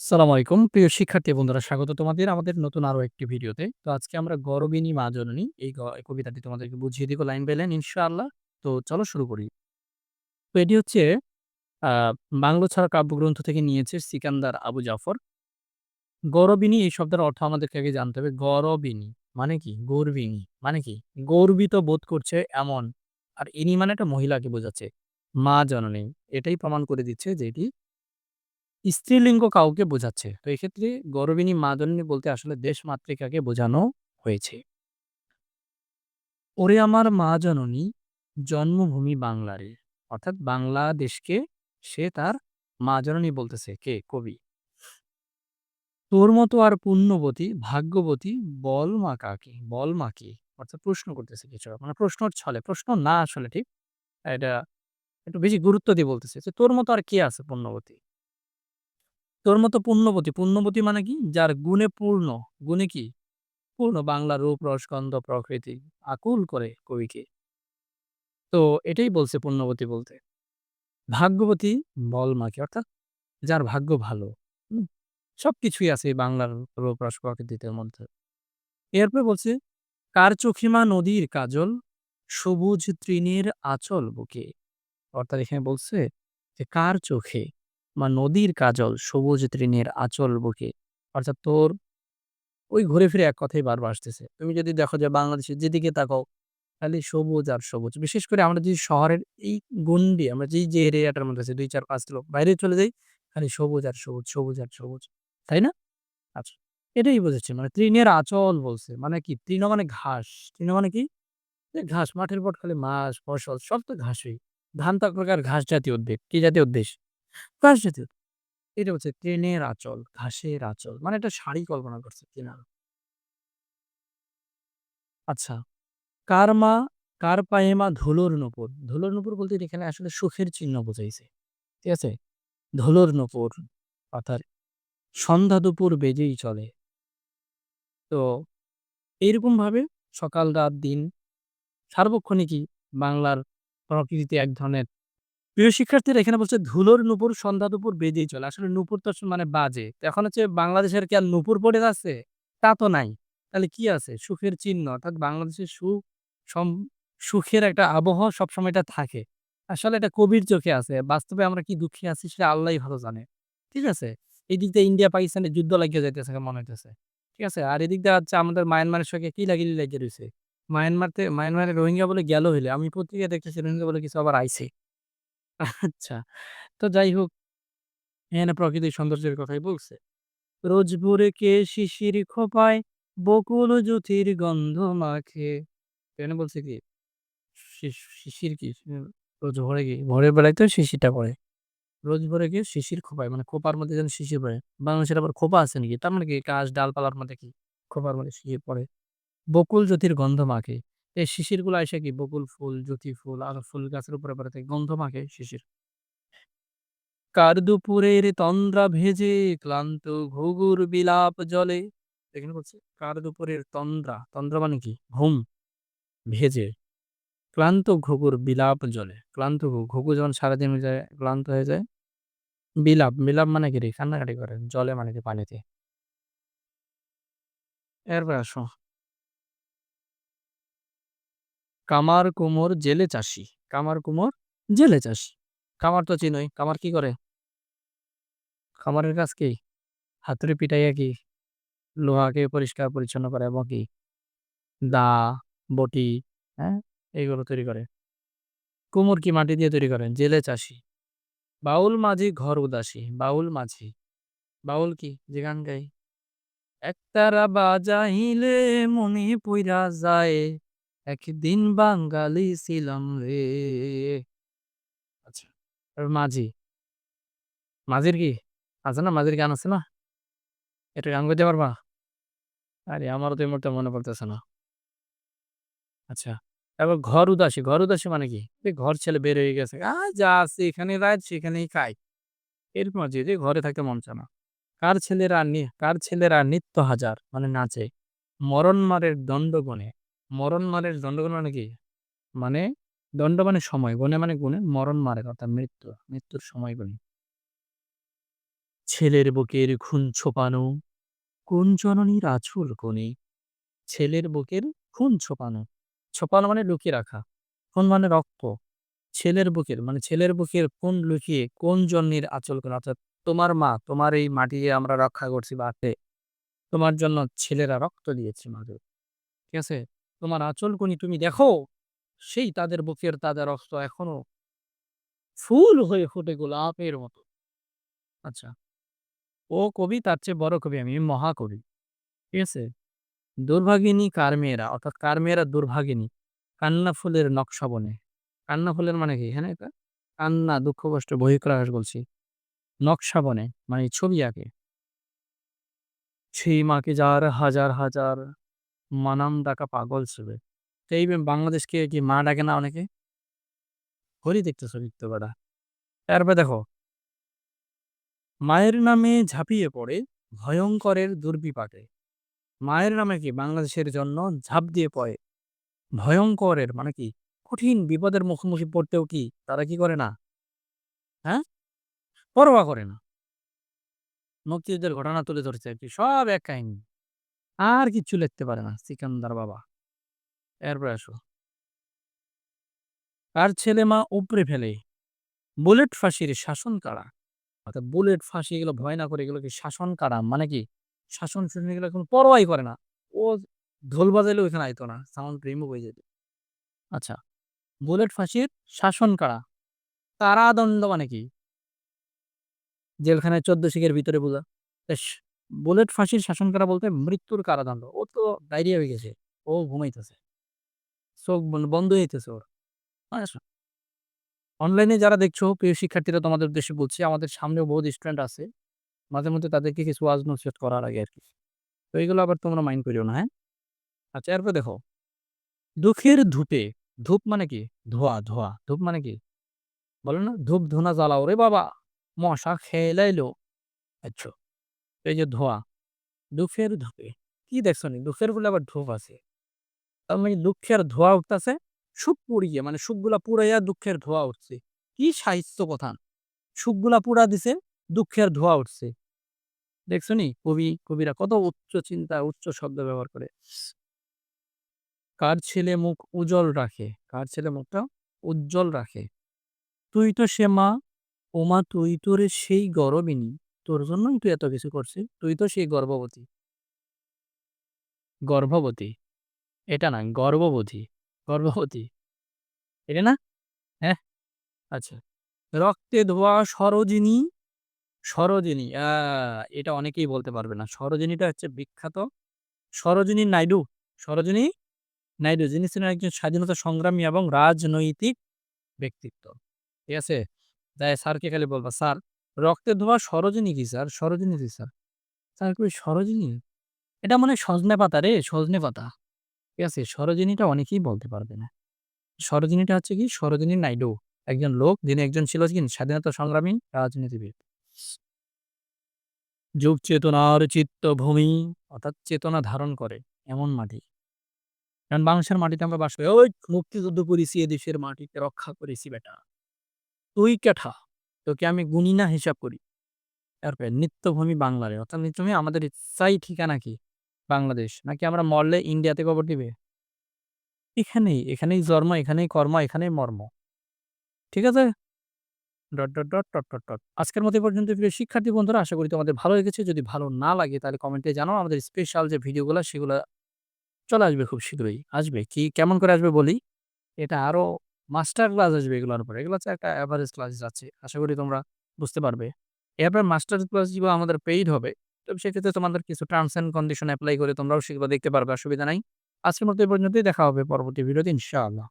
সালামু আলাইকুম। প্রিয় শিক্ষার্থী বন্ধুরা, স্বাগত তোমাদের আমাদের নতুন আরও একটি ভিডিওতে। তো আজকে আমরা গরবিনী মা জননী এই কবিতাটি তোমাদেরকে বুঝিয়ে দিব লাইন বাই লাইন, ইনশাআল্লাহ। তো চলো শুরু করি। তো এটি হচ্ছে বাংলা ছাড়া কাব্যগ্রন্থ থেকে নিয়েছে সিকান্দার আবু জাফর। গরবিনী এই শব্দের অর্থ আমাদেরকে আগে জানতে হবে। গরবিনী মানে কি? গর্বিণী মানে কি? গর্বিত বোধ করছে এমন। আর ইনি মানে একটা মহিলাকে বোঝাচ্ছে। মা জননী, এটাই প্রমাণ করে দিচ্ছে যে এটি স্ত্রীলিঙ্গ কাউকে বোঝাচ্ছে। তো এক্ষেত্রে গর্বিণী মা জননী বলতে আসলে দেশমাতৃকাকে বোঝানো হয়েছে। ওরে আমার মা জননী জন্মভূমি বাংলারে। অর্থাৎ বাংলাদেশকে সে তার মা জননী বলতেছে। কে? কবি। তোর মতো আর পুণ্যবতী, ভাগ্যবতী বল মা কাকে? বল মা কে? অর্থাৎ প্রশ্ন করতেছে কিছু। মানে প্রশ্নর ছলে। প্রশ্ন না আসলে ঠিক। এটা একটু বেশি গুরুত্ব দিয়ে বলতেছে যে, "তোর মতো আর কে আছে পুণ্যবতী?" তোর মতো পুণ্যবতী, পুণ্যবতী মানে কি? যার গুণে পূর্ণ। গুণে কি? পূর্ণ বাংলা রূপ, রস, গন্ধ, প্রকৃতি আকুল করে কবিকে। তো এটাই বলছে পুণ্যবতী বলতে। ভাগ্যবতী বল মাকে অর্থাৎ যার ভাগ্য ভালো। হুম? সবকিছুই আছে বাংলার রূপ, রস, প্রকৃতির মধ্যে। এরপরে বলছে, কার চোখিমা নদীর কাজল, সবুজ তৃণের আচল বুকে। অর্থাৎ এখানে বলছে যে কার চোখে বা নদীর কাজল সবুজ তৃণের আঁচল বুকে। অর্থাৎ তোর ওই ঘুরে ফিরে এক কথাই বারবার আসতেছে। তুমি যদি দেখো যে বাংলাদেশের যেদিকে তাকাও খালি সবুজ আর সবুজ। বিশেষ করে আমরা যদি শহরের এই গণ্ডি আমরা যেই যে এরিয়াটার মধ্যে আছি ২, ৪, ৫ কিলো বাইরে চলে যাই খালি সবুজ আর সবুজ, সবুজ আর সবুজ। তাই না? আচ্ছা। এটাই বোঝাচ্ছে মানে তৃণের আঁচল বলছে। মানে কি? তৃণ মানে ঘাস। তৃণ মানে কি? ঘাস মাঠের পর খালি মাছ, ফসল সব তো ঘাসই। ধান তো প্রকার ঘাস জাতীয় উদ্ভিদ। কি জাতীয় উদ্ভিদ? এটা হচ্ছে আঁচল, ঘাসের। মানে শাড়ি কল্পনা করছে কিনা। আচ্ছা। কার মা, কার পায়ে মা ধুলোর নূপুর। ধুলোর নূপুর বলতে এখানে আসলে সুখের চিহ্ন বোঝাইছে। ঠিক আছে? ধুলোর নূপুর অর্থাৎ সন্ধ্যা দুপুর বেজেই চলে। তো এইরকমভাবে সকাল, রাত, দিন সার্বক্ষণিকই বাংলার প্রকৃতিতে এক ধরনের প্রিয় শিক্ষার্থীরা, এখানে বলছে, ধুলোর নূপুর সন্ধ্যা দুপুর বেজেই চলে। আসলে নূপুর তো মানে বাজে। এখন হচ্ছে বাংলাদেশের কি আর নূপুর পড়ে যাচ্ছে? তা তো নাই। তাহলে কি আছে? সুখের চিহ্ন, অর্থাৎ বাংলাদেশের সুখ সুখের একটা আবহাওয়া সবসময় এটা থাকে। আসলে এটা কবির চোখে আছে। বাস্তবে আমরা কি দুঃখে আছি সেটা আল্লাহই ভালো জানে। ঠিক আছে? এদিক দিয়ে ইন্ডিয়া পাকিস্তানের যুদ্ধ লাগিয়ে যাইতেছে মনে হইতেছে। ঠিক আছে? আর এদিক দিয়ে হচ্ছে আমাদের মায়ানমারের সঙ্গে কি লাগালাগি লাগিয়ে রইছে। মায়ানমারতে মায়ানমারে রোহিঙ্গা বলে গেল হইলে, আমি পত্রিকায় দেখতেছি রোহিঙ্গা বলে কিছু আবার আইছে। আচ্ছা। তো যাই হোক এখানে প্রকৃতির সৌন্দর্যের কথাই বলছে। রোজ কে শিশির খোঁপায়, বকুল জুথির গন্ধ মাখে। এখানে বলছে কি? শিশ, শিশির কি? রোজ ভোরে কি? ভোরের বেলায় তো শিশিরটা পড়ে। রোজ ভোরে গিয়ে শিশির খোঁপায় মানে খোঁপার মধ্যে যেন শিশির পড়ে। বাংলাদেশের আবার খোঁপা আছে নাকি? তার মানে কি? গাছ, ডালপালার মধ্যে কি? খোঁপার মধ্যে শিশির পড়ে। বকুল জ্যোতির গন্ধ মাখে। এই শিশিরগুলো আইসা কি? বকুল ফুল, জ্যোতি ফুল আর ফুল গাছের উপরে পড়ে। গন্ধ মাখে শিশির। কার দুপুরের তন্দ্রা ভেজে ক্লান্ত ঘুঘুর বিলাপ জলে। এখানে বলছে কার দুপুরের তন্দ্রা, তন্দ্রা মানে কি? ঘুম ভেজে ক্লান্ত ঘুঘুর বিলাপ জলে। ক্লান্ত ঘুঘু, ঘুঘু যখন সারাদিন যায় ক্লান্ত হয়ে যায়। বিলাপ, বিলাপ মানে কি রে? কান্নাকাটি করে। জলে মানে কি? পানিতে। এরপরে আসো। কামার কুমোর জেলে চাষী। কামার কুমোর জেলে চাষী। কামার তো চিনই কামার কি করে? কামারের কাজ কি? হাতুড়ি পিটাইয়া কি? লোহাকে পরিষ্কার পরিচ্ছন্ন করে এবং কি? দা, বটি, হ্যাঁ? এইগুলো তৈরি করে। কুমোর কি মাটি দিয়ে তৈরি করেন? জেলে চাষী। বাউল মাঝি ঘর উদাসী। বাউল মাঝি। বাউল কি? যে গান গায়। একতারা বাজাইলে মনে পইরা যায় একদিন বাঙালি ছিলাম রে। আচ্ছা। আর মাঝি। মাঝির কি? আছে না? মাঝির গান আছে না? এটা গান গাইতে পারবা? আরে আমারও তো এই মুহূর্তে মনে পড়তেছে না। আচ্ছা। তারপর ঘর উদাসী। ঘর উদাসী মানে কি? ঘর ছেলে বের হয়ে গেছে। আ যা আছে এখানে রাত সেখানেই খাই। এরকম আছে যে ঘরে থাকতে মন চায় না। কার ছেলেরা কার ছেলেরা নিত্য হাজার মানে নাচে। মরণমারের দণ্ড গুণে। মরণমারের দণ্ড গুণ মানে কি? মানে দণ্ড মানে সময়, গুণে মানে গুণে, মরণ মারের অর্থাৎ মৃত্যু। মৃত্যুর সময় গুণে। ছেলের বুকের খুন ছোপানো কোন জননীর আঁচল কোণে ছেলের বুকের খুন ছোপানো ছোপানো মানে লুকিয়ে রাখা খুন মানে রক্ত ছেলের বুকের মানে ছেলের বুকের কোন লুকিয়ে কোন জন্মের আঁচল কোণে অর্থাৎ তোমার মা তোমার এই মাটি আমরা রক্ষা করছি বাতে তোমার জন্য ছেলেরা রক্ত দিয়েছে মাদের ঠিক আছে তোমার আঁচল কোনি তুমি দেখো, সেই তাদের বুকের তাদের রক্ত এখনও ফুল হয়ে ফুটে গোলাপের মতো। আচ্ছা ও কবি, তার চেয়ে বড় কবি আমি, মহাকবি। ঠিক আছে? দুর্ভাগিনী কার মেয়েরা অর্থাৎ কার মেয়েরা দুর্ভাগিনী, কান্না ফুলের নকশা বনে। কান্না ফুলের মানে কি? এখানে এটা কান্না, দুঃখ, কষ্ট, বহিঃপ্রকাশ বলছি। নকশা বনে মানে ছবি আঁকে। সেই মাকে যার হাজার হাজার মানাম ডাকা পাগল ছেলে। এই বাংলাদেশকে কি মা ডাকে না অনেকে? হরি দেখতেছ লিখতে পারা তারপরে দেখো। মায়ের নামে ঝাঁপিয়ে পড়ে ভয়ঙ্করের দুর্বিপাকে। মায়ের নামে কি বাংলাদেশের জন্য ঝাঁপ দিয়ে পড়ে? ভয়ঙ্করের মানে কি? কঠিন বিপদের মুখোমুখি পড়তেও কি তারা কি করে না? হ্যাঁ? পরোয়া করে না। মুক্তিযুদ্ধের ঘটনা তুলে ধরেছে আর কি সব এক কাহিনী। আর কিচ্ছু লিখতে পারে না, সিকান্দার বাবা। এরপরে আসো। আর ছেলে মা উপরে ফেলে? বুলেট ফাঁসির শাসন কারা? অর্থাৎ বুলেট ফাঁসি এগুলো ভয় না করে এগুলোকে শাসন কারা? মানে কি? শাসন শুনে এগুলো কোনো পরোয়াই করে না। ও ঢোল বাজাইলে এখানে আইতো না সাউন্ড রিমুভ হয়ে যেত আচ্ছা বুলেট ফাঁসির শাসন কারা? কারাদণ্ড মানে কি? জেলখানায় চোদ্দ শিখের ভিতরে বোঝা। বুলেট ফাঁসির শাসন করা বলতে মৃত্যুর কারাদণ্ড। ও তো ডায়রিয়া হয়ে গেছে। ও ঘুমাইতেছে। চোখ বন্ধ হইতেছে ওর। অনলাইনে যারা দেখছ, প্রিয় শিক্ষার্থীরা, তোমাদের উদ্দেশ্যে বলছি, আমাদের সামনেও বহুত স্টুডেন্ট আছে। মাঝে মধ্যে তাদেরকে কিছু ওয়াজ নসিহত করার আগে আর কি তো এইগুলো আবার তোমরা মাইন্ড করিও না হ্যাঁ? আচ্ছা এরপর দেখো। দুঃখের ধূপে, ধূপ মানে কি? ধোয়া ধোয়া। ধূপ মানে কি? বলে না? ধূপ ধুনা জ্বালাও রে বাবা। মশা খেয়ে লাইলো আচ্ছা। এই যে ধোয়া, দুঃখের ধূপে কি দেখছ নি? দুঃখের বলে আবার ধূপ আছে। তার মানে দুঃখের ধোয়া উঠতেছে, সুখ পুড়িয়ে মানে সুখগুলা পুড়াইয়া দুঃখের ধোয়া উঠছে। কি সাহিত্য কথা সুখগুলা পুড়া দিছে, দুঃখের ধোয়া উঠছে। দেখছ নি? কবি, কবিরা কত উচ্চ চিন্তা, উচ্চ শব্দ ব্যবহার করে। কার ছেলে মুখ উজ্জ্বল রাখে? কার ছেলে মুখটা উজ্জ্বল রাখে? তুই তো সে মা, ও মা তুই তোরে সেই গরবিনী। তোর জন্যই তুই এত কিছু করছিস? তুই তো সেই গর্ভবতী। গর্ভবতী? এটা না, গর্ভবতী। গর্ভবতী? এটা না? হ্যাঁ? আচ্ছা। রক্তে ধোয়া সরোজিনী? সরোজিনী এটা অনেকেই বলতে পারবে না। সরোজিনীটা হচ্ছে বিখ্যাত। সরোজিনী নাইডু। সরোজিনী নাইডু, যিনি ছিলেন একজন স্বাধীনতা সংগ্রামী এবং রাজনৈতিক ব্যক্তিত্ব। ঠিক আছে? তাই স্যারকে খালি বলবা, স্যার রক্তে ধোয়া সরোজিনী কি স্যার? সরোজিনী কি স্যার। স্যার কই সরোজিনী? এটা মানে সজনে পাতা রে, সজনে পাতা। ঠিক আছে, সরোজিনীটা অনেকেই বলতে পারবে না। সরোজিনীটা হচ্ছে কি? সরোজিনী নাইডু, একজন লোক, যিনি একজন ছিল কি? স্বাধীনতা সংগ্রামী, রাজনীতিবিদ। যুগ চেতনার চিত্তভূমি, অর্থাৎ চেতনা ধারণ করে, এমন মাটি। কারণ বাংলাদেশের মাটিতে আমরা বাস করি, ওই মুক্তিযুদ্ধ করেছি, এদেশের মাটিতে রক্ষা করেছি, বেটা। তুই কেঠা? তোকে আমি গুণী না হিসাব করি। তারপরে নিত্যভূমি বাংলারে, অর্থাৎ নিত্যভূমি আমাদের ইচ্ছাই ঠিকানা কি? বাংলাদেশ। নাকি আমরা মরলে ইন্ডিয়াতে কবর দিবে? এখানেই এখানেই জন্ম, এখানেই কর্ম, এখানেই মর্ম। ঠিক আছে? Dot dot dot dot dot dot. আজকের মতো পর্যন্ত, প্রিয় শিক্ষার্থী বন্ধুরা, আশা করি তোমাদের ভালো লেগেছে। যদি ভালো না লাগে, তাহলে কমেন্টে জানাও। আমাদের স্পেশাল যে ভিডিওগুলো, সেগুলো চলে আসবে খুব শীঘ্রই। আসবে কি, কেমন করে আসবে বলি? এটা আরও মাস্টার ক্লাস আসবে এগুলোর উপরে। এগুলো হচ্ছে একটা অ্যাভারেজ ক্লাস যাচ্ছে। আশা করি তোমরা বুঝতে পারবে। এরপর মাস্টার ক্লাস যেগুলো আমাদের পেইড হবে, তো সেক্ষেত্রে তোমাদের কিছু টার্মস অ্যান্ড কন্ডিশন অ্যাপ্লাই করে তোমরাও সেগুলো দেখতে পারবে, অসুবিধা নাই। আজকের মতো এই পর্যন্তই, দেখা হবে পরবর্তী ভিডিওতে ইনশাআল্লাহ।